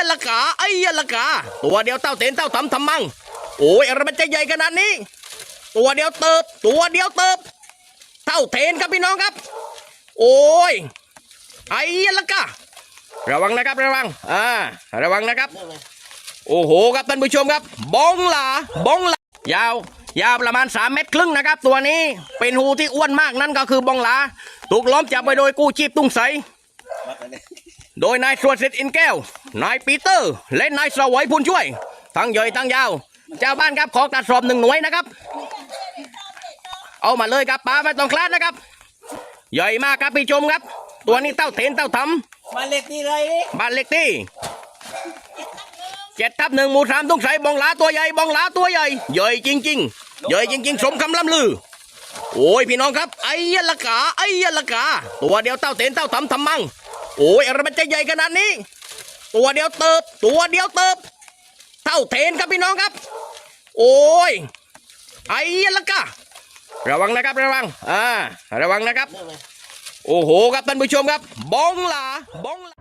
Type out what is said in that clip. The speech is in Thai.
ยละกาไอ้ยะละกา ตัวเดียวเต้าเต็นเต้าทำทำมัง โอ้ยอะไรมันจะใหญ่ขนาดนี้ ตัวเดียวเติบ ตัวเดียวเติบเท่าเทนครับพี่น้องครับ โอ้ย ไอ้ยะละกา ระวังนะครับระวัง อ่า ระวังนะครับ โอ้โหครับท่านผู้ชมครับ บองหลาบองหลายาวยาวประมาณ 3 เมตรครึ่งนะครับ ตัวนี้เป็นหูที่อ้วนมากนั่นก็คือบองหลา ถูกล้อมจับไปโดยกู้ชีพตุ้งใส โดยนายสวดสิทธิ์อินแก้ว นายปีเตอร์ และนายสวัยพูนช่วย ทั้งใหญ่ทั้งยาว เจ้าบ้านครับขอตัดสอบหนึ่งหน่วยนะครับ เอามาเลยครับป้าไม่ต้องคลาดนะครับ ใหญ่มากครับพี่ชมครับ ตัวนี้เต้าเทนเต้าทำมาเล็กที่ไรนี่บ้านเล็กที่เจ็ดทับหนึ่งหมู่สามตุ้งใสบองหลาตัวใหญ่บองหลาตัวใหญ่ใหญ่จริง ๆ ใหญ่จริง ๆ สมคำล่ำลือ โอ้ยพี่น้องครับไอ้ยะละกาไอ้ยะละกา ตัวเดียวเต้าเต็นเต้าทำทำมัง โอ้ยอะไรมันจะใหญ่ขนาดนี้ ตัวเดียวเติบ ตัวเดียวเติบ เท่าเทนครับพี่น้องครับ โอ้ย ไอ้ยะละกะระวังนะครับระวัง อ่า ระวังนะครับ โอ้โหครับท่านผู้ชมครับ บองหลาบองหลา